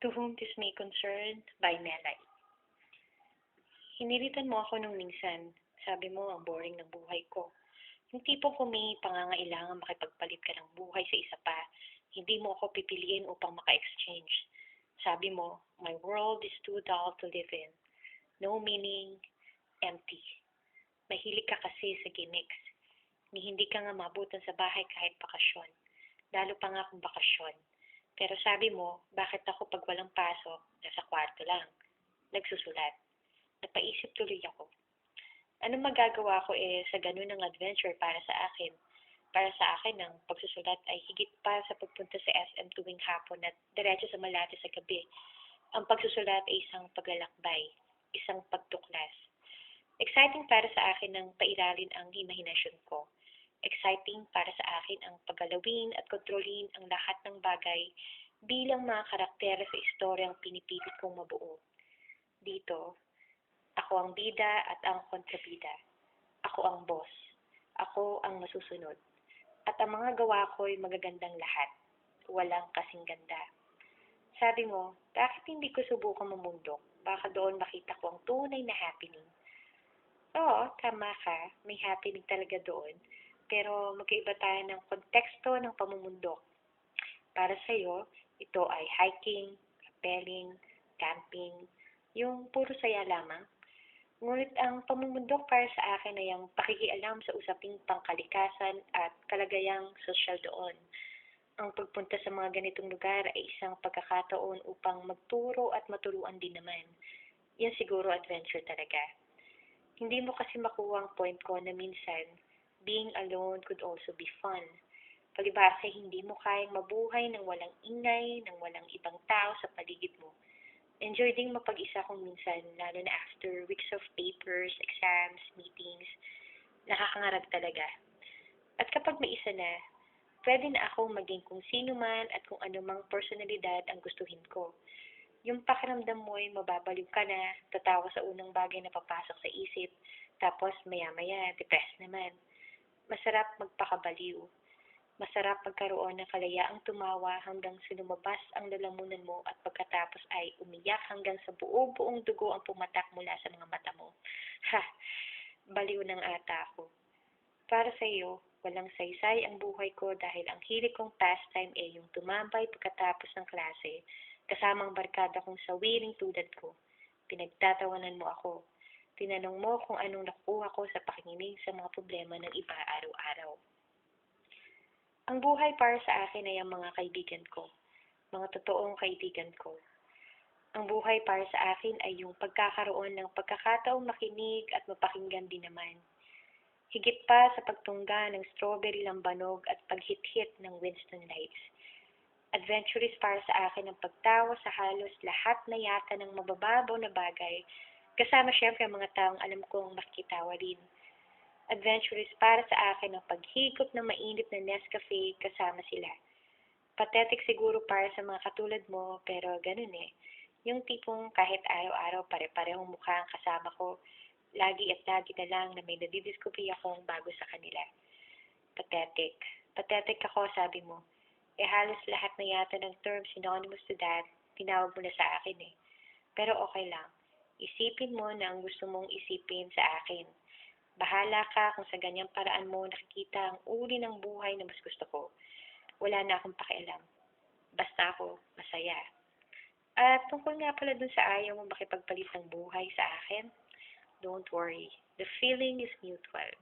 To Whom This May Concern by Melay. Hiniritan mo ako nung minsan. Sabi mo, ang boring ng buhay ko. Yung tipong kung may pangangailangan makipagpalit ka ng buhay sa isa pa, hindi mo ako pipiliin upang maka-exchange. Sabi mo, my world is too dull to live in. No meaning, empty. Mahilig ka kasi sa gimmicks. Ni hindi ka nga mabutan sa bahay kahit bakasyon. Lalo pa nga kung bakasyon. Pero sabi mo, bakit ako pag walang pasok, nasa kwarto lang, nagsusulat. Napaisip tuloy ako. Anong magagawa ko eh sa ganun ng adventure para sa akin? Para sa akin, ang pagsusulat ay higit pa sa pagpunta sa SM tuwing hapon at diretso sa Malate sa gabi. Ang pagsusulat ay isang paglalakbay, isang pagtuklas. Exciting para sa akin ang pairalin ang imahinasyon ko. Exciting para sa akin ang paggalawin at kontrolin ang lahat ng bagay bilang mga karakter sa istoryang pinipilit kong mabuo. Dito, ako ang bida at ang kontrabida. Ako ang boss. Ako ang masusunod. At ang mga gawa ko'y magagandang lahat. Walang kasing ganda. Sabi mo, bakit hindi ko subukan mamundok? Baka doon makita ko ang tunay na happening. Oo, tama ka. May happening talaga doon. Pero magkaiba tayo ng konteksto ng pamumundok. Para sa'yo, ito ay hiking, rappelling, camping, yung puro saya lamang. Ngunit ang pamumundok para sa akin ay ang pakikialam sa usaping pangkalikasan at kalagayang sosyal doon. Ang pagpunta sa mga ganitong lugar ay isang pagkakataon upang magturo at maturuan din naman. Yan siguro adventure talaga. Hindi mo kasi makuha ang point ko na minsan, being alone could also be fun. Palibasa hindi mo kayang mabuhay ng walang ingay, ng walang ibang tao sa paligid mo. Enjoy ding mapag-isa kung minsan, lalo na after weeks of papers, exams, meetings. Nakakangarag talaga. At kapag may isa na, pwede na akong maging kung sino man at kung anumang personalidad ang gustuhin ko. Yung pakiramdam mo ay mababaliw ka na, tatawa sa unang bagay na papasok sa isip, tapos maya-maya, depressed naman. Masarap magpakabaliw. Masarap magkaroon ng kalayaang tumawa hanggang sa lumabas ang lalamunan mo at pagkatapos ay umiyak hanggang sa buo-buong dugo ang pumatak mula sa mga mata mo. Ha! Baliw ng ata ako. Para sa iyo, walang saysay ang buhay ko dahil ang hilig kong pastime ay yung tumambay pagkatapos ng klase, kasamang barkada kong sawiring tulad ko. Pinagtatawanan mo ako. Tinanong mo kung anong nakuha ko sa pakikinig sa mga problema ng iba araw-araw. Ang buhay para sa akin ay ang mga kaibigan ko, mga totoong kaibigan ko. Ang buhay para sa akin ay yung pagkakaroon ng pagkakataong makinig at mapakinggan din naman. Higit pa sa pagtungga ng strawberry lambanog at paghit-hit ng Winston Lights. Adventurous para sa akin ang pagtawa sa halos lahat na yata ng mabababaw na bagay, kasama syempre ang mga taong alam kong makikitawa rin adventurous para sa akin ang paghigop ng mainit na Nescafe kasama sila. Pathetic siguro para sa mga katulad mo, pero ganun eh. Yung tipong kahit araw-araw pare-parehong mukha ang kasama ko, lagi at lagi na lang na may nadidiscovery akong bago sa kanila. Pathetic. Pathetic ako, sabi mo. Eh halos lahat na yata ng term synonymous to that, tinawag mo na sa akin eh. Pero okay lang. Isipin mo na ang gusto mong isipin sa akin Bahala ka kung sa ganyang paraan mo nakikita ang uri ng buhay na mas gusto ko. Wala na akong pakialam. Basta ako masaya. At tungkol nga pala dun sa ayaw mo makipagpalit ng buhay sa akin, don't worry. The feeling is mutual.